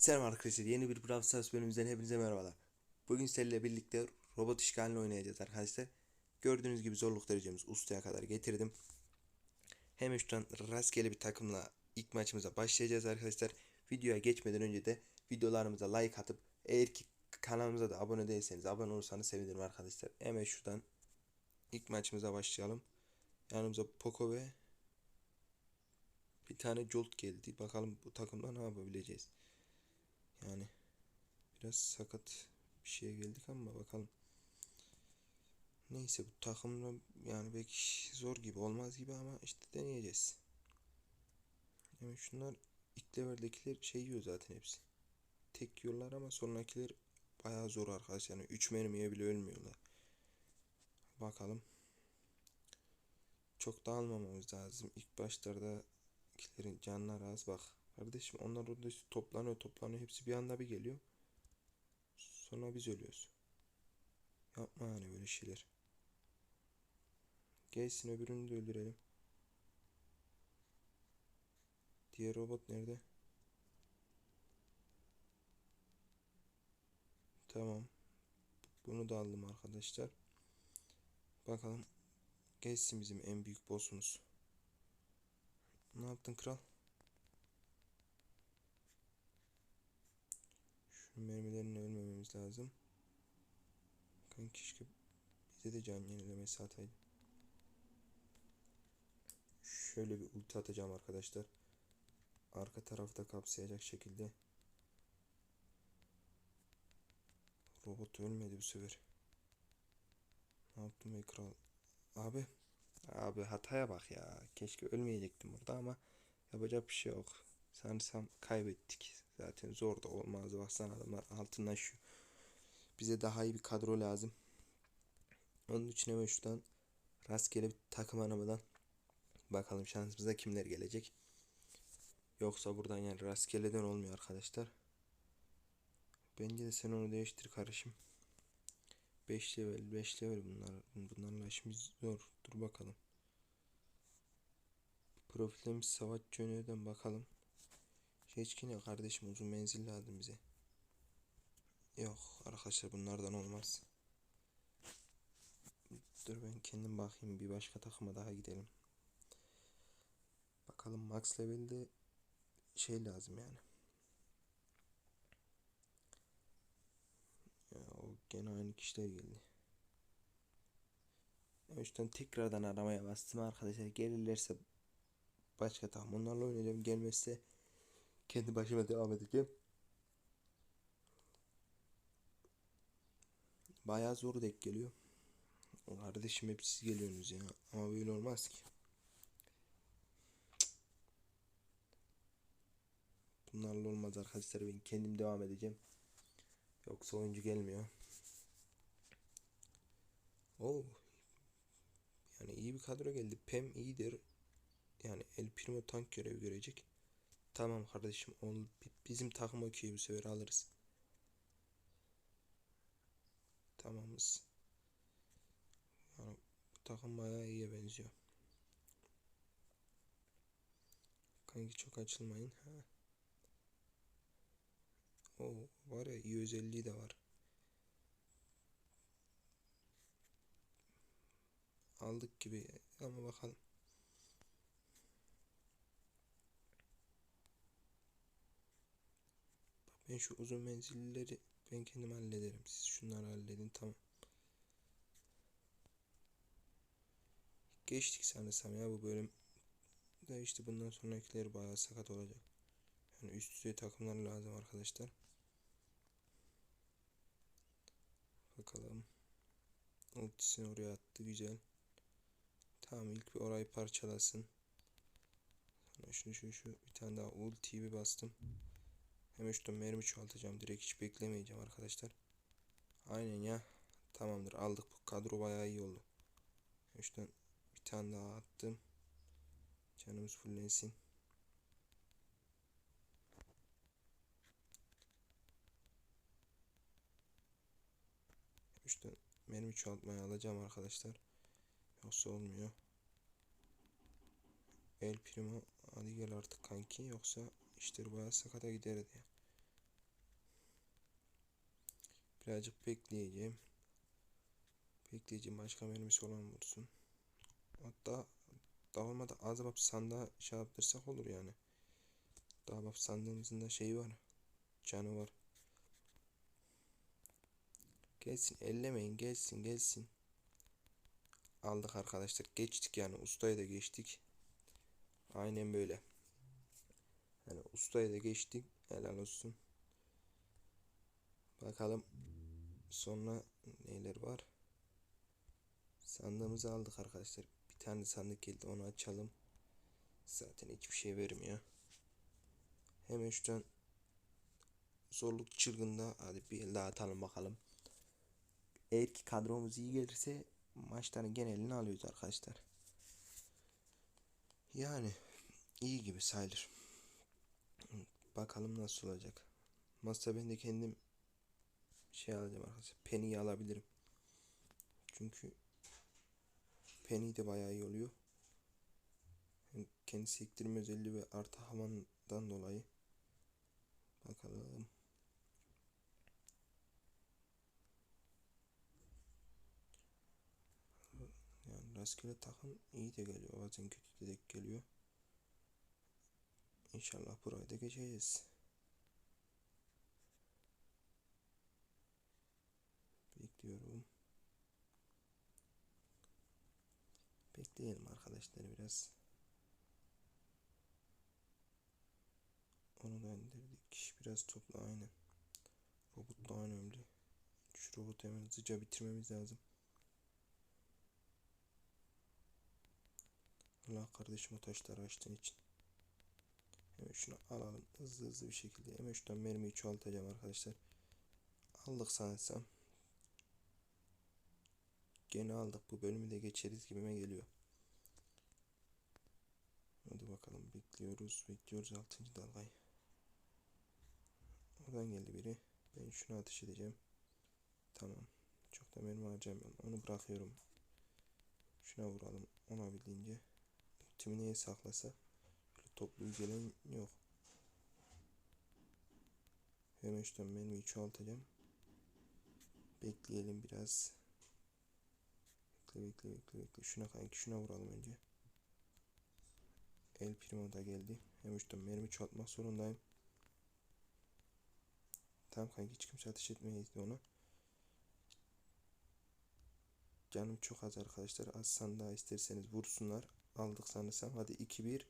Selam arkadaşlar yeni bir Brawl Stars bölümümüzden hepinize merhabalar. Bugün sizlerle birlikte robot işgalini oynayacağız arkadaşlar. Gördüğünüz gibi zorluk derecemiz ustaya kadar getirdim. Hemen şuradan rastgele bir takımla ilk maçımıza başlayacağız arkadaşlar. Videoya geçmeden önce de videolarımıza like atıp eğer ki kanalımıza da abone değilseniz abone olursanız sevinirim arkadaşlar. Hemen şuradan ilk maçımıza başlayalım. Yanımıza Poco ve bir tane Jolt geldi. Bakalım bu takımda ne yapabileceğiz. Yani biraz sakat bir şeye geldik ama bakalım. Neyse bu takımla yani belki zor gibi olmaz gibi ama işte deneyeceğiz. Yani şunlar ilk level'dekiler şey yiyor zaten hepsi. Tek yiyorlar ama sonrakiler bayağı zor arkadaşlar. Yani 3 mermiye bile ölmüyorlar. Bakalım. Çok da almamamız lazım. İlk başlardakilerin canları az bak. Kardeşim onlar orada işte toplanıyor toplanıyor. Hepsi bir anda bir geliyor. Sonra biz ölüyoruz. Yapma yani böyle şeyler. Gelsin öbürünü de öldürelim. Diğer robot nerede? Tamam. Bunu da aldım arkadaşlar. Bakalım. Gelsin bizim en büyük boss'umuz. Ne yaptın kral? Şu mermilerini ölmememiz lazım. Kanka keşke bize de can yenilemesi ataydı. Şöyle bir ulti atacağım arkadaşlar. Arka tarafta kapsayacak şekilde. Robot ölmedi bu sefer. Ne yaptım ey kral? Abi. Abi hataya bak ya. Keşke ölmeyecektim burada ama yapacak bir şey yok. Sanırsam kaybettik. Zaten zor da olmazdı. Baksana adamlar altından şu. Bize daha iyi bir kadro lazım. Onun için hemen şuradan rastgele bir takım aramadan bakalım şansımıza kimler gelecek. Yoksa buradan yani rastgeleden olmuyor arkadaşlar. Bence de sen onu değiştir karışım. 5 level 5 level bunlar bunlarla işimiz zor. Dur bakalım. Profilimiz savaşçı yönünden bakalım. Seçkin kardeşim uzun menzil lazım bize. Yok arkadaşlar bunlardan olmaz. Dur ben kendim bakayım bir başka takıma daha gidelim. Bakalım max levelde şey lazım yani. Ya o gene aynı kişiler geldi. O yüzden tekrardan aramaya bastım arkadaşlar. Gelirlerse başka takım onlarla oynayacağım. Gelmezse kendi başıma devam edeceğim. Bayağı zor denk geliyor. Kardeşim hep siz geliyorsunuz ya. Ama böyle olmaz ki. Bunlarla olmaz arkadaşlar. Ben kendim devam edeceğim. Yoksa oyuncu gelmiyor. Oo. Yani iyi bir kadro geldi. Pem iyidir. Yani El Primo tank görevi görecek. Tamam kardeşim. Ol, bizim takım okey bu sefer alırız. Tamamız. Yani bu takım bayağı iyiye benziyor. Kanki çok açılmayın. Ha. O var ya iyi özelliği de var. Aldık gibi ama bakalım. Ben şu uzun menzilleri ben kendim hallederim. Siz şunları halledin tamam. Geçtik sanırsam ya bu bölüm. Da işte bundan sonrakiler bayağı sakat olacak. Yani üst düzey takımlar lazım arkadaşlar. Bakalım. Ultisini oraya attı güzel. Tamam ilk bir orayı parçalasın. Sonra şunu şu şu bir tane daha ultiyi bir bastım. Hemen şuradan mermi çoğaltacağım. Direkt hiç beklemeyeceğim arkadaşlar. Aynen ya. Tamamdır aldık. Bu kadro bayağı iyi oldu. Hemen şuradan bir tane daha attım. Canımız fullensin. İşte mermi çoğaltmaya alacağım arkadaşlar. Yoksa olmuyor. El Primo hadi gel artık kanki yoksa işleri bayağı sakata gider ya. Birazcık bekleyeceğim. Bekleyeceğim başka mermisi olan vursun. Hatta daha olmadı az bab sandığa şey yaptırsak olur yani. Daha bab sandığımızın da şeyi var. Canı var. Gelsin ellemeyin gelsin gelsin. Aldık arkadaşlar. Geçtik yani ustaya da geçtik. Aynen böyle. Yani ustaya da geçtik. Helal olsun. Bakalım sonra neler var. Sandığımızı aldık arkadaşlar. Bir tane sandık geldi onu açalım. Zaten hiçbir şey vermiyor. Hemen şuradan zorluk çılgında hadi bir el daha atalım bakalım. Eğer ki kadromuz iyi gelirse maçların genelini alıyoruz arkadaşlar. Yani iyi gibi sayılır. Bakalım nasıl olacak. Masa ben de kendim şey alacağım arkadaşlar. Penny'yi alabilirim. Çünkü Penny de bayağı iyi oluyor. Hem kendi sektirme özelliği ve artı havandan dolayı. Bakalım. Yani rastgele takım iyi de geliyor. Bazen kötü de geliyor. İnşallah burayı da geçeceğiz. Bekliyorum. Bekleyelim arkadaşlar biraz. Onu da indirdik. Biraz topla aynen. Robot daha önemli. Şu robotu hemen hızlıca bitirmemiz lazım. Allah kardeşim o taşları açtığın için. Hemen şunu alalım hızlı hızlı bir şekilde. Hemen şuradan mermiyi çoğaltacağım arkadaşlar. Aldık sanırsam. Gene aldık. Bu bölümü de geçeriz gibime geliyor. Hadi bakalım bekliyoruz. Bekliyoruz 6. dalgayı. Oradan geldi biri. Ben şunu ateş edeceğim. Tamam. Çok da mermi harcamıyorum. Onu bırakıyorum. Şuna vuralım. Ona bildiğince. Ultimi neye saklasa. Böyle toplu gelen yok. Hemen şuradan mermiyi çoğaltacağım. Bekleyelim biraz. Bekle bekle bekle bekle. Şuna kanki şuna vuralım önce. El Primo da geldi. Hem üstten mermi çoğaltmak zorundayım. Tamam kanki hiç kimse ateş etmeyeydi ona. Canım çok az arkadaşlar. Az sandığa isterseniz vursunlar. Aldık sanırsam. Hadi 2-1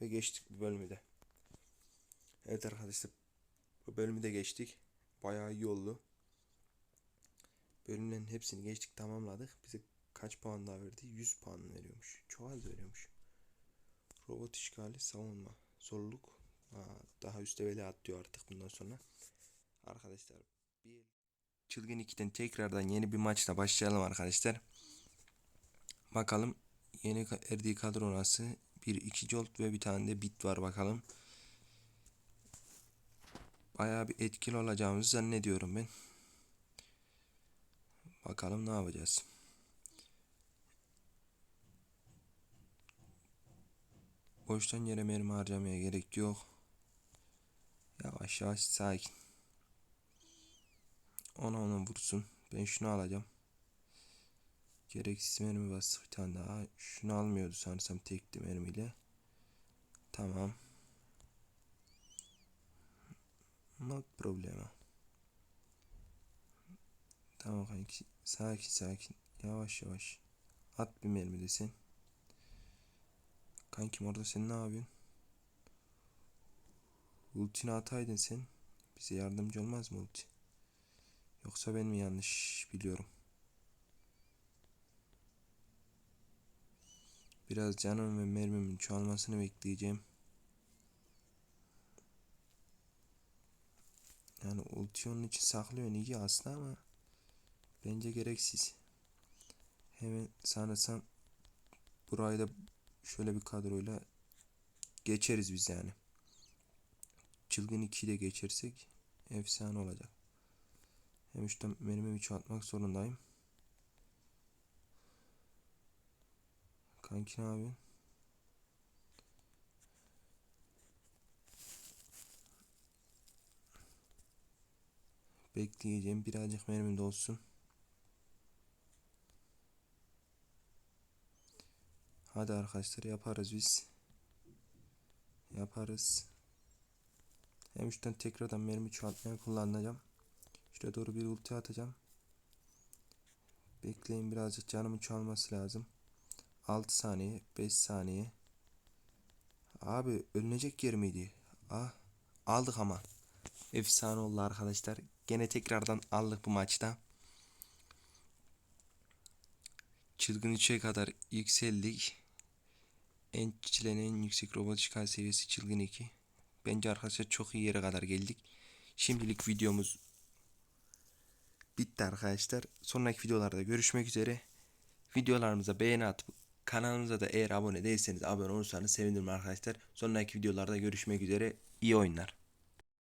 ve geçtik bu bölümü de. Evet arkadaşlar. Bu bölümü de geçtik. Bayağı iyi oldu. Bölümlerin hepsini geçtik tamamladık. Bize kaç puan daha verdi? 100 puan veriyormuş. Çok az veriyormuş. Robot işgali savunma. Zorluk. Aa, daha üst levele atlıyor artık bundan sonra. Arkadaşlar bir Çılgın 2'den tekrardan yeni bir maçla başlayalım arkadaşlar. Bakalım yeni erdiği kadro nasıl? Bir iki jolt ve bir tane de bit var bakalım. Bayağı bir etkili olacağımızı zannediyorum ben. Bakalım ne yapacağız. Boştan yere mermi harcamaya gerek yok. Yavaş yavaş sakin. Ona ona vursun. Ben şunu alacağım. Gereksiz mermi bastı bir tane daha. Şunu almıyordu sanırsam tekli mermiyle. Tamam. No problema. Tamam kanki. Sakin sakin. Yavaş yavaş. At bir mermi desin. Kankim orada sen ne yapıyorsun? Ultini ataydın sen. Bize yardımcı olmaz mı ulti? Yoksa ben mi yanlış biliyorum? Biraz canım ve mermimin çoğalmasını bekleyeceğim. Yani ulti onun için saklıyor iyi aslında ama bence gereksiz. Hemen sanırsam burayı da şöyle bir kadroyla geçeriz biz yani. Çılgın 2'yi de geçersek efsane olacak. Hem işte mermimi çoğaltmak zorundayım. Kanki yapıyorsun? Bekleyeceğim birazcık mermim de olsun. Hadi arkadaşlar yaparız biz. Yaparız. Hem şuradan tekrardan mermi çoğaltmaya kullanacağım. Şuraya doğru bir ulti atacağım. Bekleyin birazcık canımın çoğalması lazım. 6 saniye, 5 saniye. Abi ölünecek yer miydi? Ah, aldık ama. Efsane oldu arkadaşlar. Gene tekrardan aldık bu maçta. Çılgın 3'e kadar yükseldik. En çilen en yüksek robot çıkar seviyesi çılgın 2. Bence arkadaşlar çok iyi yere kadar geldik. Şimdilik videomuz bitti arkadaşlar. Sonraki videolarda görüşmek üzere. Videolarımıza beğeni atıp kanalımıza da eğer abone değilseniz abone olursanız sevinirim arkadaşlar. Sonraki videolarda görüşmek üzere. İyi oyunlar.